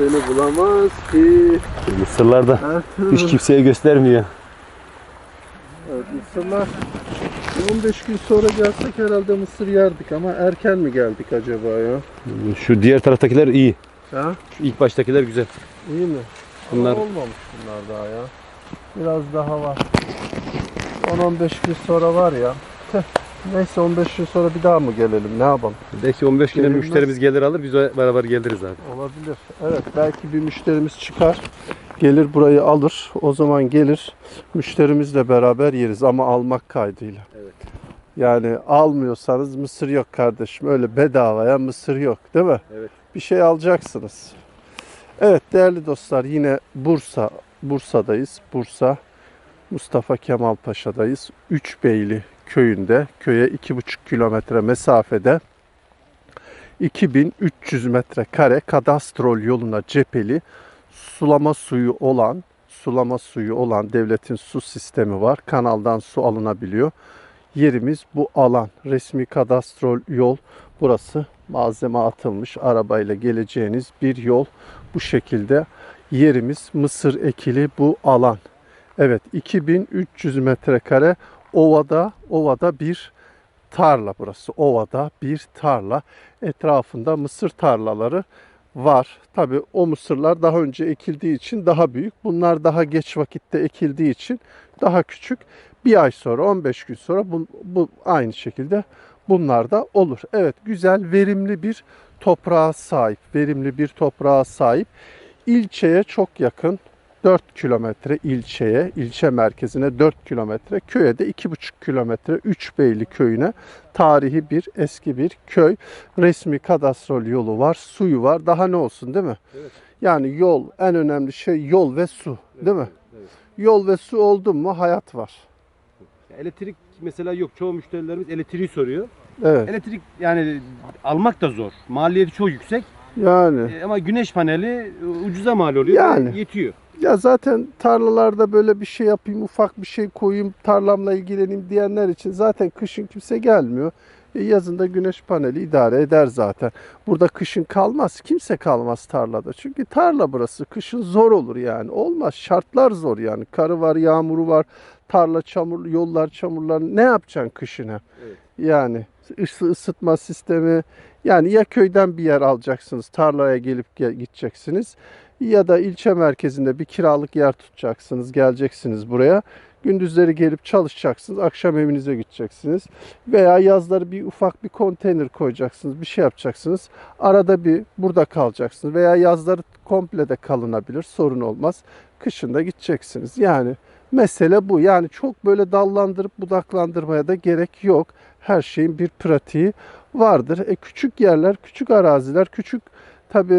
beni bulamaz ki. Mısırlarda hiç kimseye göstermiyor. Evet, mısırlar 15 gün sonra gelsek herhalde mısır yerdik ama erken mi geldik acaba ya? Şu diğer taraftakiler iyi. Ha? Şu ilk baştakiler güzel. İyi mi? Bunlar- Ama olmamış bunlar daha ya. Biraz daha var. 10-15 gün sonra var ya. Neyse 15 gün sonra bir daha mı gelelim ne yapalım? Belki 15 güne Gelinmez. müşterimiz gelir alır biz beraber geliriz abi. Olabilir. Evet belki bir müşterimiz çıkar. Gelir burayı alır. O zaman gelir müşterimizle beraber yeriz ama almak kaydıyla. Evet. Yani almıyorsanız mısır yok kardeşim. Öyle bedavaya mısır yok değil mi? Evet. Bir şey alacaksınız. Evet değerli dostlar yine Bursa Bursa'dayız. Bursa Mustafa Kemal Paşa'dayız. Üçbeyli köyünde köye 2,5 kilometre mesafede 2300 metrekare kadastrol yoluna cepheli sulama suyu olan sulama suyu olan devletin su sistemi var. Kanaldan su alınabiliyor. Yerimiz bu alan. Resmi kadastrol yol burası. Malzeme atılmış arabayla geleceğiniz bir yol. Bu şekilde yerimiz mısır ekili bu alan. Evet 2300 metrekare ovada ovada bir tarla burası. Ovada bir tarla. Etrafında mısır tarlaları var. Tabi o mısırlar daha önce ekildiği için daha büyük. Bunlar daha geç vakitte ekildiği için daha küçük. Bir ay sonra 15 gün sonra bu, bu aynı şekilde bunlar da olur. Evet güzel verimli bir toprağa sahip. Verimli bir toprağa sahip. İlçeye çok yakın. 4 kilometre ilçeye, ilçe merkezine 4 kilometre, köye de 2,5 kilometre Üçbeyli köyüne tarihi bir eski bir köy. Resmi kadastrol yolu var, suyu var. Daha ne olsun değil mi? Evet. Yani yol en önemli şey yol ve su değil mi? evet. Yol ve su oldu mu hayat var. Elektrik mesela yok. Çoğu müşterilerimiz elektriği soruyor. Evet. Elektrik yani almak da zor. Maliyeti çok yüksek. Yani E, Ama güneş paneli ucuza mal oluyor. Yani. Yetiyor. Ya zaten tarlalarda böyle bir şey yapayım, ufak bir şey koyayım, tarlamla ilgileneyim diyenler için zaten kışın kimse gelmiyor. E, yazında güneş paneli idare eder zaten. Burada kışın kalmaz. Kimse kalmaz tarlada. Çünkü tarla burası. Kışın zor olur yani. Olmaz. Şartlar zor yani. Karı var, yağmuru var. Tarla çamur, yollar çamurlar. Ne yapacaksın kışına? Evet. Yani ısı ısıtma sistemi. Yani ya köyden bir yer alacaksınız, tarlaya gelip gel- gideceksiniz ya da ilçe merkezinde bir kiralık yer tutacaksınız, geleceksiniz buraya. Gündüzleri gelip çalışacaksınız, akşam evinize gideceksiniz. Veya yazları bir ufak bir konteyner koyacaksınız, bir şey yapacaksınız. Arada bir burada kalacaksınız veya yazları komple de kalınabilir, sorun olmaz. Kışında gideceksiniz. Yani mesele bu. Yani çok böyle dallandırıp budaklandırmaya da gerek yok. Her şeyin bir pratiği vardır. E, küçük yerler, küçük araziler, küçük tabi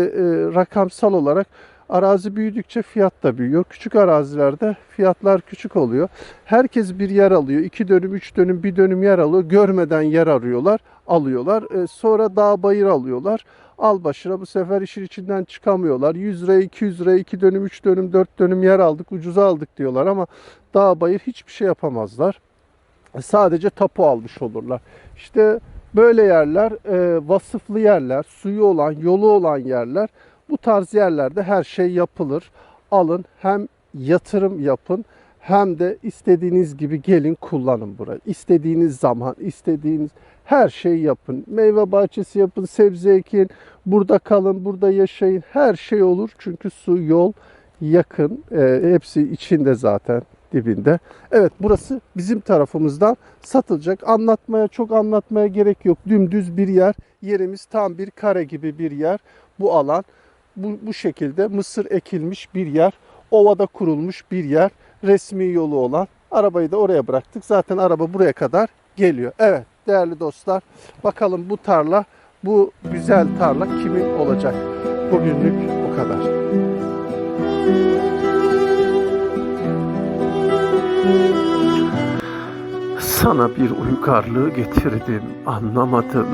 rakamsal olarak arazi büyüdükçe fiyat da büyüyor. Küçük arazilerde fiyatlar küçük oluyor. Herkes bir yer alıyor. iki dönüm, üç dönüm, bir dönüm yer alıyor. Görmeden yer arıyorlar, alıyorlar. E, sonra dağ bayır alıyorlar. Al başına bu sefer işin içinden çıkamıyorlar. 100 liraya, 200 liraya, 2 dönüm, 3 dönüm, 4 dönüm yer aldık, ucuza aldık diyorlar ama dağ bayır hiçbir şey yapamazlar. E, Sadece tapu almış olurlar. İşte böyle yerler, e, vasıflı yerler, suyu olan, yolu olan yerler. Bu tarz yerlerde her şey yapılır. Alın hem yatırım yapın hem de istediğiniz gibi gelin kullanın burayı. İstediğiniz zaman, istediğiniz her şeyi yapın. Meyve bahçesi yapın, sebze ekin, burada kalın, burada yaşayın. Her şey olur çünkü su, yol yakın. E, hepsi içinde zaten dibinde. Evet burası bizim tarafımızdan satılacak. Anlatmaya çok anlatmaya gerek yok. Dümdüz bir yer. Yerimiz tam bir kare gibi bir yer. Bu alan bu, bu şekilde mısır ekilmiş bir yer. Ovada kurulmuş bir yer. Resmi yolu olan. Arabayı da oraya bıraktık. Zaten araba buraya kadar geliyor. Evet değerli dostlar bakalım bu tarla bu güzel tarla kimin olacak? Bugünlük bu kadar. Sana bir uygarlığı getirdim, anlamadım.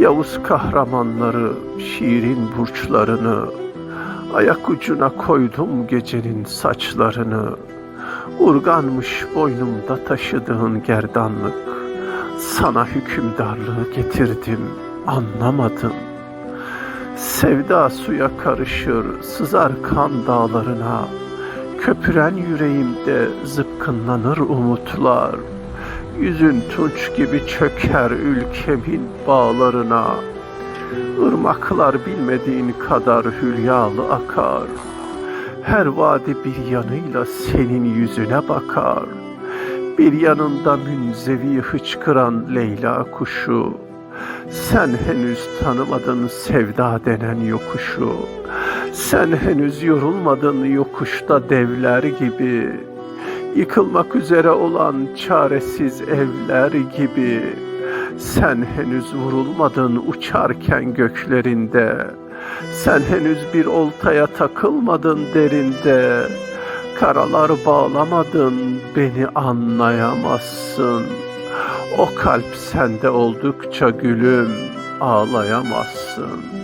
Yavuz kahramanları, şiirin burçlarını, ayak ucuna koydum gecenin saçlarını. Urganmış boynumda taşıdığın gerdanlık, sana hükümdarlığı getirdim, anlamadım. Sevda suya karışır, sızar kan dağlarına. Köpüren yüreğimde zıpkınlanır umutlar. Yüzün tunç gibi çöker ülkemin bağlarına. Irmaklar bilmediğin kadar hülyalı akar. Her vadi bir yanıyla senin yüzüne bakar. Bir yanında münzevi hıçkıran Leyla kuşu. Sen henüz tanımadın sevda denen yokuşu. Sen henüz yorulmadın yokuşta devler gibi. Yıkılmak üzere olan çaresiz evler gibi. Sen henüz vurulmadın uçarken göklerinde. Sen henüz bir oltaya takılmadın derinde. Karalar bağlamadın beni anlayamazsın. O kalp sende oldukça gülüm ağlayamazsın.